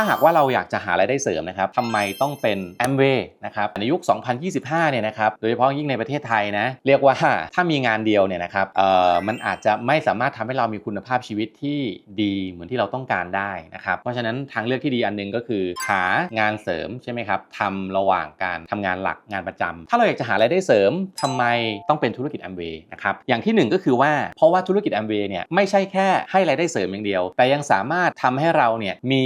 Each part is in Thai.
ถ้าหากว่าเราอยากจะหารายได้เสริมนะครับทำไมต้องเป็น a m w a y นะครับในยุค 2025 เนี่ยนะครับโดยเฉพาะยิ่งในประเทศไทยนะเรียกว่าถ้ามีงานเดียวเนี่ยนะครับเอ่อมันอาจจะไม่สามารถทำให้เรามีคุณภาพชีวิตที่ดีเหมือนที่เราต้องการได้นะครับเพราะฉะนั้นทางเลือกที่ดีอันหนึงก็คือ หางานเสริมใช่ไหมครับทำระหว่างการทำงานหลักงานประจำถ้าเราอยากจะหารายได้เสริมทำไมต้องเป็นธุรกิจ a m w a y นะครับอย่างที่หนึ่งก็คือว่าเพราะว่าธุรกิจ a m w a y เนี่ยไม่ใช่แค่ให้รายได้เสริมอย่างเดียว แต่ยังสามารถทำให้เราเนี่ยมี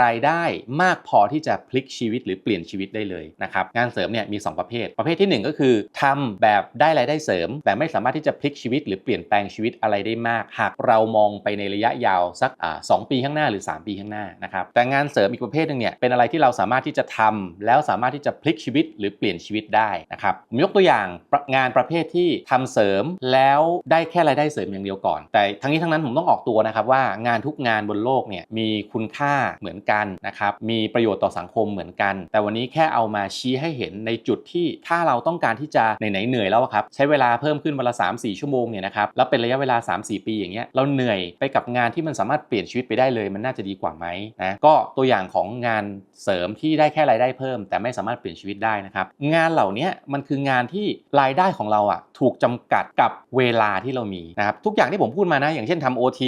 รายได้มากพอที่จะพลิกชีวิตหรือเปลี่ยนชีวิตได้เลยนะครับงานเสริมเนี่ยมี 2 ประเภท ประเภททีหนึ่1 ก็คือทำแบบได้รายได้เสริม แต่ไม่สามารถที่จะพลิกชีวิต หรือเปลี่ยนแปลงชีวิตอะไรได้มาก หากเรามองไปในระยะยาวสักสอ่าสปีข้างหน้าหรือ 3 ปีข้างหน้านะครับแต่งานเสริมอีกประเภทหนึ่งเนี่ยเป็นอะไรที่เราสามารถที่จะทำแล้วสามารถที่จะพลิกชีวิตหรือเปลี่ยนชีวิตได้นะครับผมยกตัวอย่างงานประเภทที่ทำเสริมแล้วได้แค่รายได้เสริมอย่างเดียวก่อน แต่ทั้งนี้ทั้งนั้นผมต้องออกตัวนะครับว่างานทุกงานบนโลกเนี่ยมีคุณค่าเหมือนกันนะครับมีประโยชน์ต่อสังคมเหมือนกัน แต่วันนี้แค่เอามาชี้ให้เห็นในจุดที่ถ้าเราต้องการที่จะไหนๆเหนื่อยแล้วครับใช้เวลาเพิ่มขึ้นวันละ3 4 ชั่วโมงเนี่ยนะครับแล้วเป็นระยะเวลา 3-4 ปีอย่างเงี้ยเราเหนื่อยไปกับงานที่มันสามารถเปลี่ยนชีวิตไปได้เลย มันน่าจะดีกว่าไหมนะก็ตัวอย่างของงานเสริมที่ได้แค่รายได้เพิ่ม แต่ไม่สามารถเปลี่ยนชีวิตได้นะครับงานเหล่านี้มันคืองานที่รายได้ของเราอะ ถูกจำกัดกับเวลาที่เรามีนะครับทุกอย่างที่ผมพูดมานะ อย่างเช่นทำ OT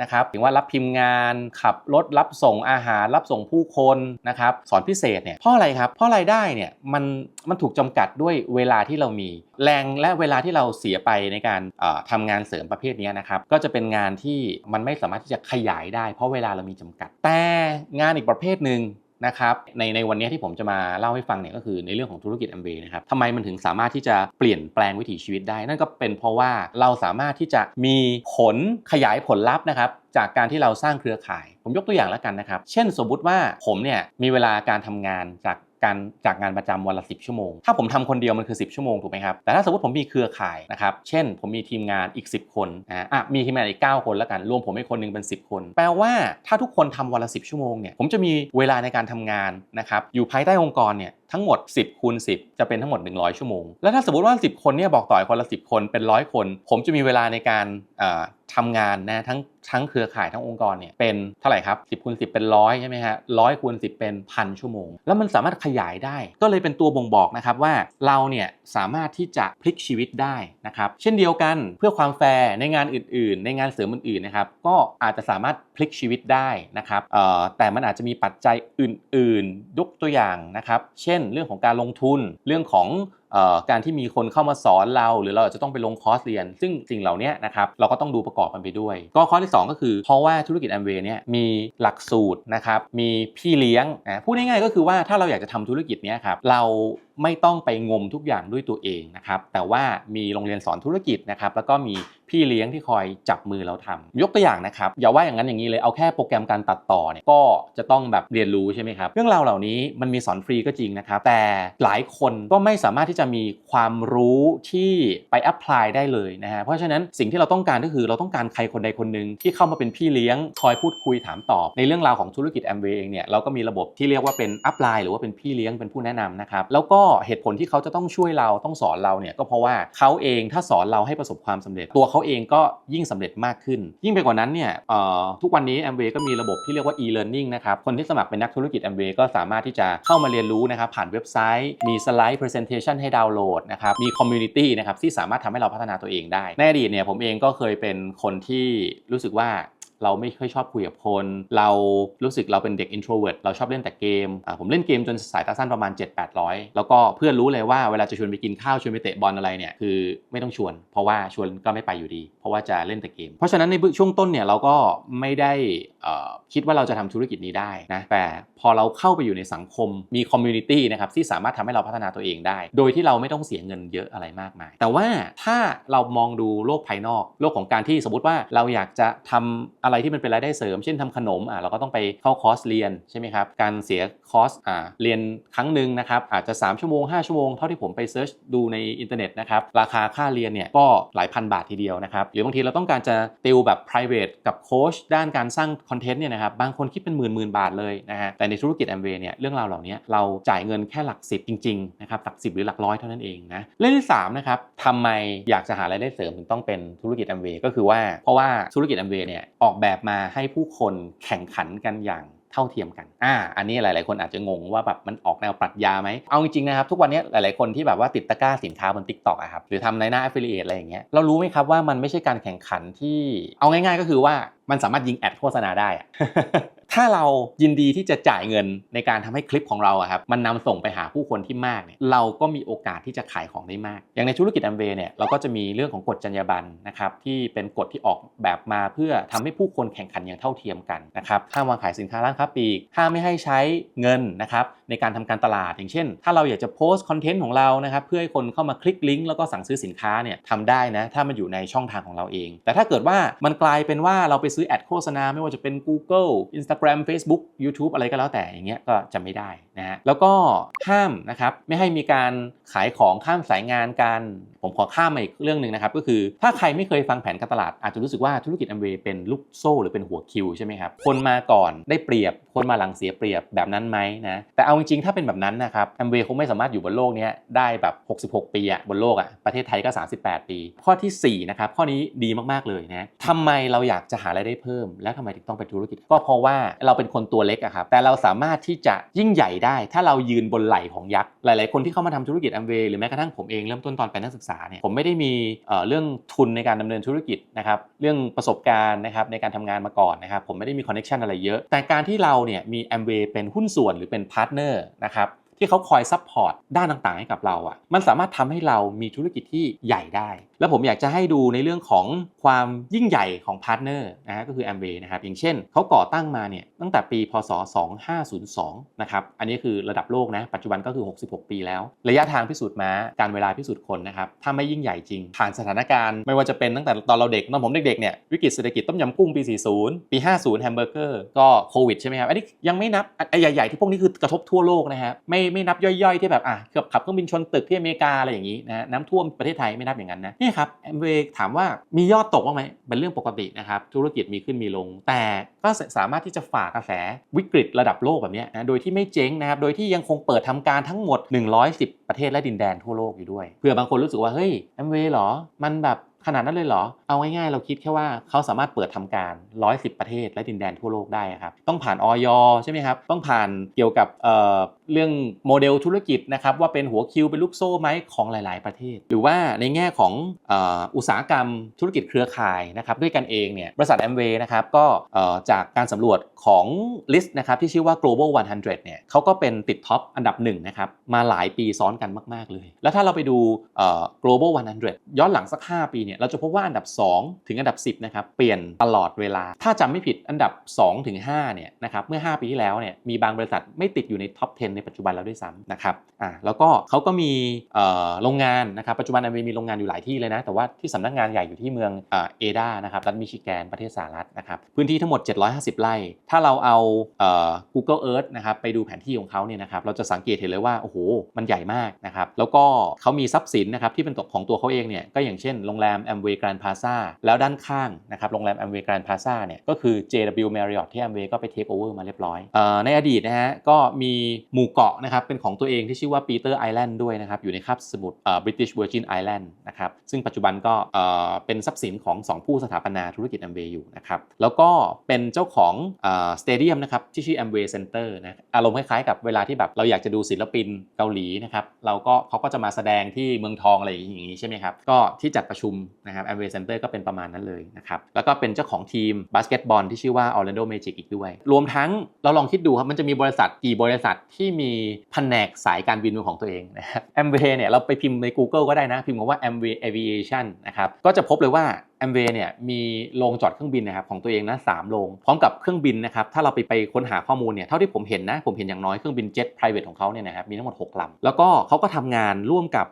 นะครับถึงว่ารับพิมพ์งานขับรถรับส่งอาหาร รับส่งผู้คนนะครับสอนพิเศษเนี่ยเพราะอะไรครับเพราะรายได้เนี่ยมันมันถูกจำกัดด้วยเวลาที่เรามี แรงและเวลาที่เราเสียไปในการเอ่อทำงานเสริมประเภทนี้นะครับก็จะเป็นงานที่มันไม่สามารถที่จะขยายได้ เพราะเวลาเรามีจำกัด แต่งานอีกประเภทหนึ่ง นะครับในในวันนี้ที่ผมจะมาเล่าให้ฟังเนี่ยก็คือในเรื่องของธุรกิจ a m w a y นะครับทำไมมันถึงสามารถที่จะเปลี่ยนแปลงวิถีชีวิตได้ นั่นก็เป็นเพราะว่าเราสามารถที่จะมีผลขยายผลลัพธ์นะครับจากการที่เราสร้างเครือข่าย ผมยกตัวอย่างแล้วกันนะครับ เช่นสมมุติว่าผมเนี่ยมีเวลาการทำงานจาก การจากงานประจำวันละ 10 ชั่วโมง ถ้าผมทำคนเดียวมันคือ 10 ชั่วโมงถูกไหมครับ แต่ถ้าสมมติผมมีเครือข่ายนะครับ เช่น ผมมีทีมงานอีก 10 คนนะอะมีทีมงานอีก 9 คนแล้วกัน รวมผมอีกคนหนึงเป็น 10 คน แปลว่าถ้าทุกคนทำวันละ 10 ชั่วโมงเนี่ย ผมจะมีเวลาในการทำงานนะครับ อยู่ภายใต้องค์กรเนี่ยทั้งหมด 10คูณ10 จะเป็นทั้งหมด 100 ชั่วโมง แล้วถ้าสมมติว่า 10 คนเนี่ยบอกต่อคนละ 10 คนเป็นร้อยคน ผมจะมีเวลาในการอ่าทำงานนะทั้งทั้งเครือข่ายทั้งองค์กรเนี่ยเป็นเท่าไหร่ครับ 10คูณ10 เป็นร้อยใช่ไหมฮะร้อยคูณ10 เป็นพันชั่วโมง แล้วมันสามารถขยายได้ ก็เลยเป็นตัวบ่งบอกนะครับว่าเราเนี่ยสามารถที่จะพลิกชีวิตได้นะครับ เช่นเดียวกันเพื่อความแฟร์ในงานอื่น ๆ ในงานเสริมอื่นๆนะครับก็อาจจะสามารถ พลิกชีวิตได้นะครับแต่มันอาจจะมีปัจจัยอื่นๆยกตัวอย่างนะครับ เช่น เรื่องของการลงทุนเรื่องของออการที่มีคนเข้ามาสอนเรา หรือเราอาจจะต้องไปลงคอร์สเรียน ซึ่งสิ่งเหล่านี้นะครับเราก็ต้องดูประกอบกันไปด้วย ก็ข้อที่ 2 ก็คือ เพราะว่าธุรกิจ a m w a y เนี่ยมีหลักสูตรนะครับมีพี่เลี้ยงนะพูดง่ายๆก็คือว่าถ้าเราอยากจะทำธุรกิจเนี้ยครับเรา ไม่ต้องไปงมทุกอย่างด้วยตัวเองนะครับ แต่ว่ามีโรงเรียนสอนธุรกิจนะครับ แล้วก็มีพี่เลี้ยงที่คอยจับมือเราทำยกตัวอย่างนะครับ อย่าว่าอย่างนั้นอย่างนี้เลย เอาแค่โปรแกรมการตัดต่อเนี่ย ก็จะต้องแบบเรียนรู้ใช่ไหมครับ เรื่องราวเหล่านี้มันมีสอนฟรีก็จริงนะครับ แต่หลายคนก็ไม่สามารถที่จะมีความรู้ที่ไปแอพพลายได้เลยนะฮะ เพราะฉะนั้นสิ่งที่เราต้องการก็คือเราต้องการใครคนใดคนหนึ่งที่เข้ามาเป็นพี่เลี้ยงคอยพูดคุยถามตอบ ในเรื่องราวของธุรกิจแอมเวย์เองเนี่ย เราก็มีระบบที่เรียกว่าเป็นอัพไลน์หรือว่าเป็นพี่เลี้ยงเป็นผู้แนะนำนะครับ แล้วก็เหตุผลที่เขาจะต้องช่วยเราต้องสอนเราเนี่ยก็เพราะว่าเขาเองถ้าสอนเราให้ประสบความสำเร็จ ตัวเขาเองก็ยิ่งสำเร็จมากขึ้น ยิ่งไปกว่านั้นเนี่ยทุกวันนี้แอมเวย์ก็มีระบบที่เรียกว่า e-learning นะครับคนที่สมัครเป็นนักธุรกิจแอมเวย์ก็สามารถที่จะเข้ามาเรียนรู้นะครับผ่านเว็บไซต์ มีสไลด์ presentation ให้ดาวน์โหลดนะครับมี community นะครับที่สามารถทำให้เราพัฒนาตัวเองได้ในอดีตเนี่ยผมเองก็เคยเป็นคนที่รู้สึกว่า เราไม่ค่อยชอบคุยกับคน เรารู้สึกเราเป็นเด็ก introvert เราชอบเล่นแต่เกมผมเล่นเกมจนสายตาสั้นประมาณ 7-800 แล้วก็เพื่อนรู้เลยว่าเวลาจะชวนไปกินข้าวชวนไปเตะบอลอะไรเนี่ยคือไม่ต้องชวน เพราะว่าชวนก็ไม่ไปอยู่ดี เพราะว่าจะเล่นแต่เกม เพราะฉะนั้นในช่วงต้นเนี่ยเราก็ไม่ได้คิดว่าเราจะทำธุรกิจนี้ได้นะแต่พอเราเข้าไปอยู่ในสังคมมี community นะครับที่สามารถทำให้เราพัฒนาตัวเองได้ โดยที่เราไม่ต้องเสียเงินเยอะอะไรมากมาย แต่ว่าถ้าเรามองดูโลกภายนอก โลกของการที่สมมติว่าเราอยากจะทำอะไรที่มันเป็นรายได้เสริม เช่นทำขนมอะเราก็ต้องไปเข้าคอร์สเรียนใช่ไหมครับ การเสียคอร์สอ่าเรียนครั้งหนึ่งนะครับอาจจะ 3 ชั่วโมง 5 ชั่วโมงเท่าที่ผมไปเซิร์ชดูในอินเทอร์เน็ตนะครับราคาค่าเรียนเนี่ยก็หลายพันบาททีเดียวนะครับหรือบางทีเราต้องการจะติวแบบ private กับโค้ชด้านการสร้างคอนเทนต์เนี่ยนะครับบางคนคิดเป็นหมื่นหมื่นบาทเลยนะฮะแต่ในธุรกิจแอมเวย์เนี่ยเรื่องราวเหล่านี้เราจ่ายเงินแค่หลักสิบจริงๆนะครับหลักสิบหรือหลักร้อยเท่านั้นเองนะเรื่องที่3นะครับทำไมอยากจะหารายได้เสริมถึงต้องเป็นธุรกิจแอมเวย์ก็คือว่าเพราะว่าธุรกิจแอมเวย์เนี่ยออกแบบมาให้ผู้คนแข่งขันกันอย่างเท่าเทียมกัน อ่า อันนี้หลาย ๆ คนอาจจะงงว่าแบบมันออกแนวปรัชญาไหม เอาจริง ๆ นะครับ ทุกวันนี้หลาย ๆ คนที่แบบว่าติดตะกร้าสินค้าบนทิกตอกอะครับ หรือทำในหน้า affiliate อะไรอย่างเงี้ย เรารู้ไหมครับว่ามันไม่ใช่การแข่งขันที่ เอาง่าย ๆ ก็คือว่า มันสามารถยิงแอดโฆษณาได้ถ้าเรายินดีที่จะจ่ายเงินในการทำให้คลิปของเราครับมันนำส่งไปหาผู้คนที่มากเนี่ยเราก็มีโอกาสที่จะขายของได้มาก อย่างในธุรกิจแอมเวย์เนี่ยเราก็จะมีเรื่องของกฎจรรยาบรรณนะครับที่เป็นกฎที่ออกแบบมาเพื่อทำให้ผู้คนแข่งขันอย่างเท่าเทียมกันนะครับห้ามวางขายสินค้าร้านค้าปลีกห้ามไม่ให้ใช้เงินนะครับในการทำการตลาด อย่างเช่น ถ้าเราอยากจะโพสต์คอนเทนต์ของเรานะครับเพื่อให้คนเข้ามาคลิกลิงก์แล้วก็สั่งซื้อสินค้าเนี่ยทำได้นะถ้ามันอยู่ในช่องทางของเราเอง แต่ถ้าเกิดว่ามันกลายเป็นว่าเราไปซื้อแอดโฆษณาไม่ว่าจะเป็น Google Instagram Facebook YouTube อะไรก็แล้วแต่อย่างเงี้ยก็จะไม่ได้ นะฮะแล้วก็ห้ามนะครับไม่ให้มีการขายของข้ามสายงานกัน ผมขอข้ามมาอีกเรื่องหนึ่งนะครับก็คือถ้าใครไม่เคยฟังแผนการตลาดอาจจะรู้สึกว่าธุรกิจอัมเวย์เป็นลูกโซ่หรือเป็นหัวคิวใช่ไหมครับคนมาก่อนได้เปรียบ คนมาหลังเสียเปรียบแบบนั้นไหมนะแต่เอาจริงๆถ้าเป็นแบบนั้นนะครับอัมเวย์คงไม่สามารถอยู่บนโลกนี้ได้แบบ 66 ปีอะบนโลกอะประเทศไทยก็ 38 ปี ข้อทีสี่4นะครับข้อนี้ดีมากๆเลยนะทำไมเราอยากจะหารายได้เพิ่ม แล้วทำไมถึงต้องเป็นธุรกิจ ก็เพราะว่าเราเป็นคนตัวเล็กอะครับแต่เราสามารถที่จะยิ่งใหญ่ได้ ถ้าเรายืนบนไหล่ของยักษ์ หลายๆ คนที่เข้ามาทำธุรกิจอัมเวย์หรือแม้กระทั่งผมเองเริ่มต้นตอนเป็นนักศึกษาเนี่ยผมไม่ได้มีเเรื่องทุนในการดำเนินธุรกิจนะครับเรื่องประสบการณ์นะครับในการทำงานมาก่อนนะครับผมไม่ได้มีคอนเน t ชันอะไรเยอะ แต่การที่เราเนี่ยมีแอมเวย์เป็นหุ้นส่วนหรือเป็นพาร์ทเนอร์นะครับ ที่เขาคอยซัพพอร์ตด้านต่างๆ ให้กับเราอะ่ะ มันสามารถทำให้เรามีธุรกิจที่ใหญ่ได้ แล้วผมอยากจะให้ดูในเรื่องของความยิ่งใหญ่ของพาร์ทเนอร์นะฮะก็คือ Amway นะครับ อย่างเช่น เขาก่อตั้งมาเนี่ยตั้งแต่ปี พศ 2502 นะครับ อันนี้คือระดับโลกนะ ปัจจุบันก็คือ 66 ปีแล้ว ระยะทางพิสูจน์มาการเวลาพิสูจน์คนนะครับ ถ้าไม่ยิ่งใหญ่จริง ผ่านสถานการณ์ไม่ว่าจะเป็นตั้งแต่ตอนเราเด็กตอนผมเด็กๆเนี่ย วิกฤตเศรษฐกิจต้มยำกุ้งปี 40 ปี 50 แฮมเบอร์เกอร์ ก็โควิดใช่ไหมครับ อันนี้ยังไม่นับ ไอ้ใหญ่ๆที่พวกนี้คือกระทบทั่วโลกนะครับไม่ไม่นับย่อยๆ ที่แบบอะเกือบขับเครื่องบินชนตึกที่อเมริกาอะไรอย่างนี้นะน้ำท่วมประเทศไทยไม่นับอย่างนั้นนะนี่ครับแอมเวย์ถามว่ามียอดตกบ้างไหมเป็นเรื่องปกตินะครับธุรกิจมีขึ้นมีลง แต่ก็สามารถที่จะฝ่ากระแสวิกฤตระดับโลกแบบนี้นะโดยที่ไม่เจ๊งนะครับโดยที่ยังคงเปิดทำการทั้งหมด 110 ประเทศและดินแดนทั่วโลกอยู่ด้วยเผื่อบางคนรู้สึกว่าเฮ้ยแอมเวย์หรอมันแบบ ขนาดนั้นเลยเหรอ เอาง่ายๆ เราคิดแค่ว่าเขาสามารถเปิดทำการ 110 ประเทศและดินแดนทั่วโลกได้ครับ ต้องผ่านออยใช่ไหมครับ ต้องผ่านเกี่ยวกับเเรื่องโมเดลธุรกิจนะครับว่าเป็นหัวคิวเป็นลูกโซ่ไหมของหลายๆ ประเทศ หรือว่าในแง่ของอุตสาหกรรมธุรกิจเครือข่ายนะครับด้วยกันเองเนี่ยบริษัทแอมเวย์นะครับก็จากการสำรวจของลิสต์นะครับที่ชื่อว่า global 100เนี่ยเขาก็เป็นติดท็อปอันดับหนึ่งนะครับมาหลายปีซ้อนกันมาก ๆเลย แล้วถ้าเราไปดู global 100 ย้อนหลังสัก 5 ปีเนี่ยเราจะพบว่าอันดับ 2 ถึงอันดับ 10นะครับเปลี่ยนตลอดเวลา ถ้าจำไม่ผิดอันดับ 2 ถึง5เนี่ยนะครับเมื่อ 5 ปีที่แล้วเนี่ยมีบางบริษัทไม่ติดอยู่ในท็อป 10 ในปัจจุบันแล้วด้วยซ้ำนะครับอ่าแล้วก็เขาก็มีโรงงานนะครับปัจจุบันมีโรงงานอยู่หลายที่เลยนะแต่ว่าที่สำนักงานใหญ่อยู่ที่เมืองเอดานะครับรัฐมิชิแกนประเทศสหรัฐนะครับพื้นที่ทั้งหมด 750 ไร่ ถ้าเราเอา Google Earth นะครับไปดูแผนที่ของเขาเนี่ยนะครับเราจะสังเกตเห็นเลยว่าโอ้โหมันใหญ่มากนะครับแล้วก็เขามีทรัพย์สินนะครับที่เป็นตกของตัวเขาเองเนี่ยก็อย่างเช่นโรงแรม Amway Grand Plaza แล้วด้านข้างนะครับโรงแรม Amway Grand Plaza เนี่ยก็คือ JW Marriott ที่ Amway ก็ไปเทคโอเวอร์มาเรียบร้อยออในอดีตนะฮะก็มีหมู่เกาะนะครับเป็นของตัวเองที่ชื่อว่า Peter Island ด้วยนะครับอยู่ในคาบสมุทร British Virgin Island นะครับซึ่งปัจจุบันก็เเป็นทรัพย์สินของ 2 ผู้สถาปนาธุรกิจ Amway อยู่นะครับแล้วก็เป็นเจ้าของสเตเดียมนะครับที่ชื่อ Amway Center นะอารมณ์คล้ายๆกับเวลาที่แบบเราอยากจะดูศิลปินเกาหลีนะครับเราก็เขาก็จะมาแสดงที่เมืองทองอะไรอย่างนี้ใช่ไหมครับก็ที่จัดประชุมนะครับแอมเวย์เซ็นเตอร์ก็เป็นประมาณนั้นเลยนะครับ แล้วก็เป็นเจ้าของทีมบาสเกตบอลที่ชื่อว่า Orlando Magic อีกด้วย รวมทั้งเราลองคิดดูครับ มันจะมีบริษัทกี่บริษัทที่มีแผนกสายการบินของตัวเองนะครับแอมเวย์เนี่ยเราไปพิมพ์ใน Google ก็ได้นะ พิมพ์คำว่า Amway Aviation นะครับ ก็จะพบเลยว่าแอมเวย์เนี่ยมีโรงจอดเครื่องบินนะครับของตัวเองนะสามโรงพร้อมกับเครื่องบินนะครับถ้าเราไปไปค้นหาข้อมูลเนี่ยเท่าที่ผมเห็นนะผมเห็นอย่างน้อยเครื่องบินเจ็ต private ของเขาเนี่ยนะครับมีทั้งหมด 6ลำแล้วก็เขาก็ทำงานร่วมกับ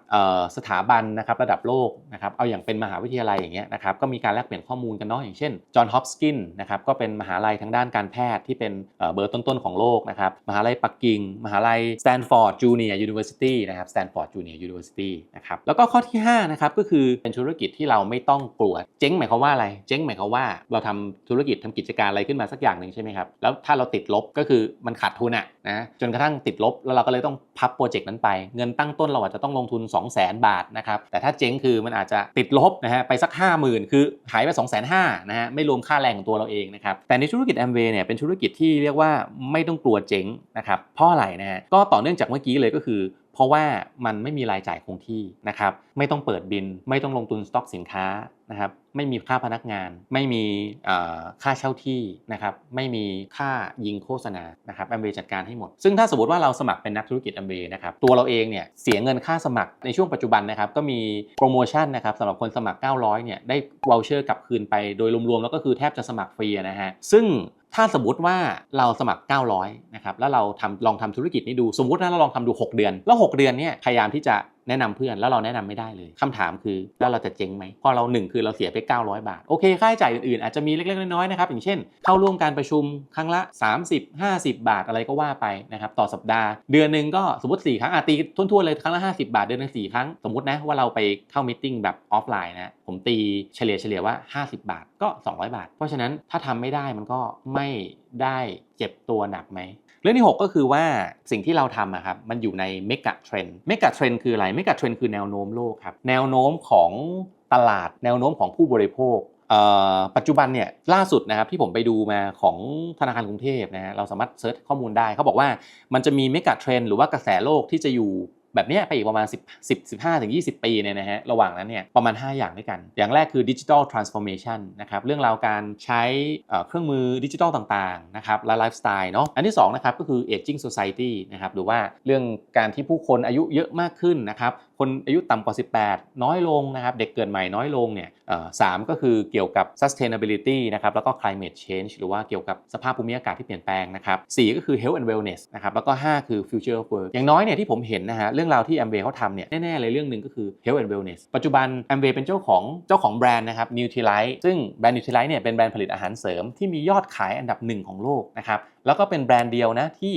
สถาบันนะครับระดับโลกนะครับเอาอย่างเป็นมหาวิทยาลัยอย่างเงี้ยนะครับก็มีการแลกเปลี่ยนข้อมูลกันเนาะอย่างเช่นจอห์นฮอปกินนะครับก็เป็นมหาลัยทางด้านการแพทย์ที่เป็นเบอร์ต้นๆของโลกนะครับมหาลัยปักกิ่งมหาลัย Stanford Junior University นะครับ Stanford Junior University นะครับแล้วก็ข้อที่5นะครับก็คือเป็นธุรกิจที่เราไม่ต้องกลัวจ๊งหมายความว่าอะไร เจ๊งหมายความว่าเราทำธุรกิจทำกิจการอะไรขึ้นมาสักอย่างหนึ่งใช่ไหมครับ แล้วถ้าเราติดลบก็คือมันขาดทุนอะนะ จนกระทั่งติดลบแล้วเราก็เลยต้องพับโปรเจกต์นั้นไป เงินตั้งต้นเราอาจจะต้องลงทุน 2 0 0 0 0 0 บาทนะครับ แต่ถ้าเจ๊งคือมันอาจจะติดลบนะฮะไปสัก 5 0,000 คือหายไป 2 5 0 0 0นะฮะไม่รวมค่าแรงของตัวเราเองนะครับ แต่ในธุรกิจแอมเวย์เนี่ยเป็นธุรกิจที่เรียกว่าไม่ต้องกลัวเจ๊งนะครับ เพราะอะไรนะฮะ ก็ต่อเนื่องจากเมื่อกี้เลยก็คือ เพราะว่ามันไม่มีรายจ่ายคงที่นะครับ ไม่ต้องเปิดบิน ไม่ต้องลงทุนสต็อกสินค้านะครับ ไม่มีค่าพนักงาน ไม่มีค่าเช่าที่นะครับ ไม่มีค่ายิงโฆษณานะครับแอมเบจัดการให้หมด ซึ่งถ้าสมมติว่าเราสมัครเป็นนักธุรกิจแอมเบนะครับ ตัวเราเองเนี่ยเสียเงินค่าสมัครในช่วงปัจจุบันนะครับ ก็มีโปรโมชั่นนะครับสำหรับคนสมัคร 900 เนี่ยได้วอลเชอร์กลับคืนไป โดยรวมๆแล้วก็คือแทบจะสมัครฟรีนะฮะ ซึ่ง ถ้าสมมติว่าเราสมัคร 900นะครับแล้วเราทำลองทำธุรกิจนี้ดูสมมติว่าเราลองทำดู 6 เดือน แล้ว 6 เดือนเนี่ยพยายามที่จะ แนะนำเพื่อนแล้วเราแนะนำไม่ได้เลยคำถามคือแล้วเราจะเจ๊งไหมพราะเราหนึ่งคือเราเสียไป 900 บาท โอเค ค่าใช้จ่ายอื่นๆ อาจจะมีเล็กๆ น้อยๆนะครับ อย่างเช่น เข้าร่วมการประชุมครั้งละ 30 50 บาทอะไรก็ว่าไปนะครับต่อสัปดาห์ เดือนหนึ่งก็สมมติ 4 ครั้งอาตีทุ่นๆเลยครั้งละ 50 บาท เดือนหนึง4ครั้ง สมมตินะว่าเราไปเข้ามิ팅แบบออฟไลน์นะผมตีเฉลี่ยเฉลี่ยว่า 50 บาทก็ 200 บาท เพราะฉะนั้นถ้าทำไม่ได้มันก็ไม่ ได้เจ็บตัวหนักไหม เรื่องที่ 6 ก็คือว่าสิ่งที่เราทำอะครับมันอยู่ในเมกะเทรนด์เมกะเทรนด์คืออะไรเมกะเทรนด์คือแนวโน้มโลกครับแนวโน้มของตลาดแนวโน้มของผู้บริโภคปัจจุบันเนี่ยล่าสุดนะครับที่ผมไปดูมาของธนาคารกรุงเทพนะฮะเราสามารถเซิร์ชข้อมูลได้ เขาบอกว่ามันจะมีเมกะเทรนหรือว่ากระแสโลกที่จะอยู่ แบบนี้ไปอีกประมาณ 10 10 15ถึง20 ปีเนี่ยนะฮะระหว่างนั้นเนี่ยประมาณ 5 อย่างด้วยกัน อย่างแรกคือดิจิทัลทรานส์ฟอร์เมชันนะครับเรื่องราวการใช้เอ่อเครื่องมือดิจิทัลต่างๆนะครับและไลฟ์สไตล์เนาะอันที่2นะครับก็คือ aging society นะครับหรือว่าเรื่องการที่ผู้คนอายุเยอะมากขึ้นนะครับคนอายุต่ำกว่า 18 น้อยลงนะครับเด็กเกิดใหม่น้อยลงเนี่ยสามก็คือเกี่ยวกับ sustainability นะครับแล้วก็ climate change หรือว่าเกี่ยวกับสภาพภูมิอากาศที่เปลี่ยนแปลงนะครับสี่ก็คือ health and wellness นะครับแล้วก็ 5 คือ future of work อย่างน้อยเนี่ยที่ผมเห็นนะฮะเรื่องราวที่ Amway เขาทำเนี่ยแน่ๆเลยเรื่องหนึ่งก็คือ health and wellness ปัจจุบัน Amway เป็นเจ้าของเจ้าของแบรนด์นะครับ Nutrilite ซึ่งแบรนด์ Nutrilite เนี่ยเป็นแบรนด์ผลิตอาหารเสริมที่มียอดขายอันดับหนึ่งของโลกนะครับแล้วก็เป็นแบรนด์เดียวนะที่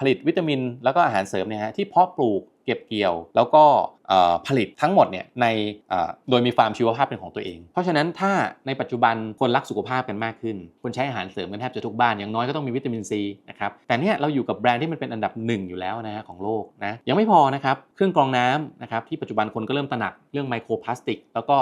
ผลิตวิตามิน แล้วก็อาหารเสริมเนี่ยฮะที่เพาะปลูกเก็บเกี่ยว แล้วก็ ผลิตทั้งหมดเนี่ยในโดยมีฟาร์มชีวภาพเป็นของตัวเอง เพราะฉะนั้นถ้าในปัจจุบันคนรักสุขภาพกันมากขึ้น คนใช้อาหารเสริมกันแทบจะทุกบ้านอย่างน้อยก็ต้องมีวิตามินซีนะครับแต่เนี่ยเราอยู่กับแบรนด์ที่มันเป็นอันดับหนึ่งอยู่แล้วนะฮะของโลกนะยังไม่พอนะครับเครื่องกรองน้ำนะครับที่ปัจจุบันคนก็เริ่มตระหนักเรื่องไมโครพลาสติก แล้วก็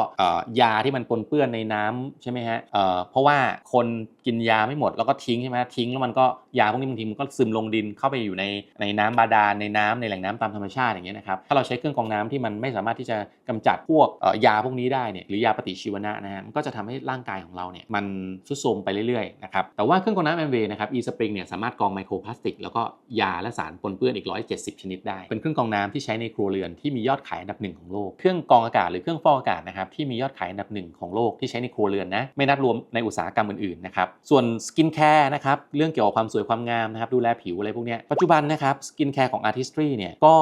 ยาที่มันปนเปื้อนในน้ำใช่ไหมฮะเเพราะว่าคนกินยาไม่หมดแล้วก็ทิ้งใช่ไหมทิ้งแล้วมันก็ยาพวกนี้บางทีมันก็ซึมลงดินเข้าไปอยู่ในในน้ำบาดาลในน้ำในแหล่งน้ำตามธรรมชาติอย่างเงี้ยนะครับถ้าเราใช้เครื่องกรองน้ำที่มันไม่สามารถที่จะกำจัดพวกยาพวกนี้ได้เนี่ยหรือยาปฏิชีวนะนะฮะมันก็จะทำให้ร่างกายของเราเนี่ยมันทรุดโทรมไปเรื่อยๆนะครับแต่ว่าเครื่องกรองน้ำแอมเวย์นะครับ e-spring เนี่ยสามารถกรองไมโครพลาสติก แล้วก็ยาและสารปนเปื้อนอีก 170 ชนิดได้ เป็นเครื่องกรองน้ำที่ใช้ในครัวเรือนที่มียอดขายอันดับหนึ่งของโลก เครื่องกรองอากาศหรือเครื่องฟอกอากาศนะครับที่มียอดขายอันดับหนึ่งของโลกที่ใช้ในครัวเรือนนะไม่นับรวมในอุตสาหกรรมอื่นๆนะครับส่วนสกินแคร์นะครับเรื่องเกี่ยวกับความสวยความงามนะครับดูแลผิวอะไรพวกเนี้ยปัจจุบันนะครับสกินแคร์ของ Artistry เนี่ยก็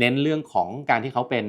เน้นเรื่องของการที่เขาเป็น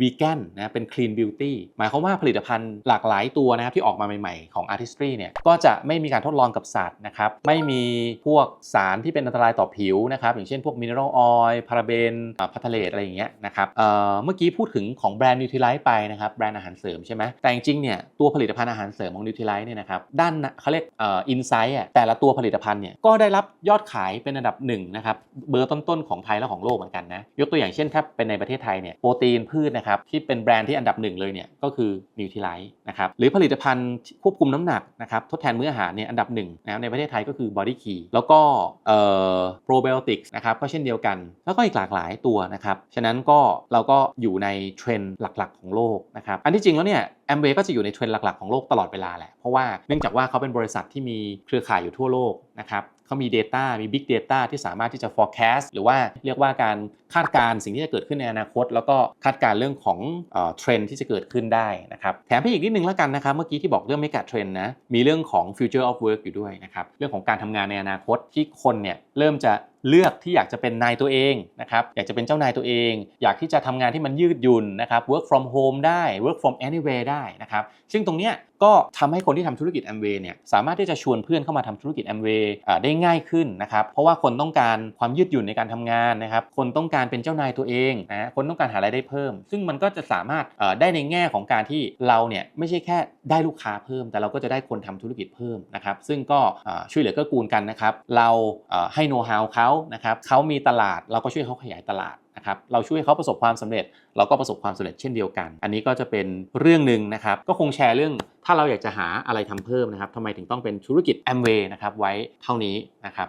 วีแกนนะเป็น clean beauty หมายความว่าผลิตภัณฑ์หลากหลายตัวนะครับที่ออกมาใหม่ๆของ Artistry เนี่ยก็จะไม่มีการทดลองกับสัตว์นะครับไม่มีพวกสารที่เป็นอันตรายต่อผิวนะครับอย่างเช่นพวกมินเนอรัลออยล์พาราเบนพัทเลตอะไรอย่างเงี้ยนะครับเอ่อเมื่อกี้พูดถึงของแบรนด์นิวทริไลท์ไปนะครับแบรนด์อาหารเสริมใช่ไหมแต่จริงๆเนี่ยตัวผลิตภัณฑ์อาหารเสริมของนิวทริไลท์เนี่ยนะครับด้านเขาเรียกเอ่ออินไซต์อะแต่ละตัวผลิตภัณฑ์เนี่ยก็ได้รับยอดขายเป็นอันดับหนึ่งนะครับเบอร์ต้นๆของไทยและของโลกเหมือนกันนะยกตัวอย่างเช่นถ้าเป็นในประเทศไทยเนี่ยโปรตีนพืชนะครับที่เป็นแบรนด์ที่อันดับหนึ่งเลยเนี่ยก็คือนิวทริไลท์นะครับหรือผลิตภัณฑ์ควบคุมน้ำหนักนะครับทดแทนมื้ออาหารเนี่ยอันดับหนึ่งนะครับในประเทศไทยก็คือบอดี้คีแล้วก็เอ่อโปรไบโอติกส์นะครับก็เช่นเดียวกัน แล้วก็อีกหลากหลายตัวนะครับฉะนั้นก็เราก็อยู่ในเทรนด์หลักๆ ของโลกนะครับอันที่จริงแล้วเนี่ยแอมเวย์ก็จะอยู่ในเทรนด์หลักๆของโลกตลอดเวลาแหละเพราะว่าเนื่องจากว่าเขาเป็นบริษัทที่มีเครือข่ายอยู่ทั่วโลกนะครับ เขามี Data มี Big Data ที่สามารถที่จะ forecast หรือว่าเรียกว่าการคาดการณ์สิ่งที่จะเกิดขึ้นในอนาคต แล้วก็คาดการณ์เรื่องของเทรนที่จะเกิดขึ้นได้นะครับแถมให้อีกนิดนึงแล้วกันนะครับ เมื่อกี้ที่บอกเรื่อง mega trend นะมีเรื่องของ future of work อยู่ด้วยนะครับเรื่องของการทำงานในอนาคตที่คนเนี่ยเริ่มจะเลือกที่อยากจะเป็นนายตัวเองนะครับอยากจะเป็นเจ้านายตัวเอง อยากที่จะทำงานที่มันยืดหยุ่นนะครับ work from home ได้ work from anywhere ได้นะครับซึ่งตรงเนี้ย ก็ทำให้คนที่ทำธุรกิจ Amway เนี่ยสามารถที่จะชวนเพื่อนเข้ามาทำธุรกิจ Amway อ่าได้ง่ายขึ้นนะครับเพราะว่าคนต้องการความยืดหยุ่นในการทำงานนะครับคนต้องการเป็นเจ้านายตัวเองนะคนต้องการหารายได้เพิ่ม ซึ่งมันก็จะสามารถได้ในแง่ของการที่เราเนี่ยไม่ใช่แค่ได้ลูกค้าเพิ่ม แต่เราก็จะได้คนทำธุรกิจเพิ่มนะครับซึ่งก็ช่วยเหลือเกื้อกูลกันนะครับเราให้โน้ตฮาวเขานะครับเขามีตลาดเราก็ช่วยเขาขยายตลาด นะครับเราช่วยเขาประสบความสำเร็จ เราก็ประสบความสำเร็จเช่นเดียวกัน อันนี้ก็จะเป็นเรื่องหนึ่งนะครับก็คงแชร์เรื่องถ้าเราอยากจะหาอะไรทำเพิ่มนะครับทำไมถึงต้องเป็นธุรกิจแอมเวย์นะครับไว้เท่านี้นะครับ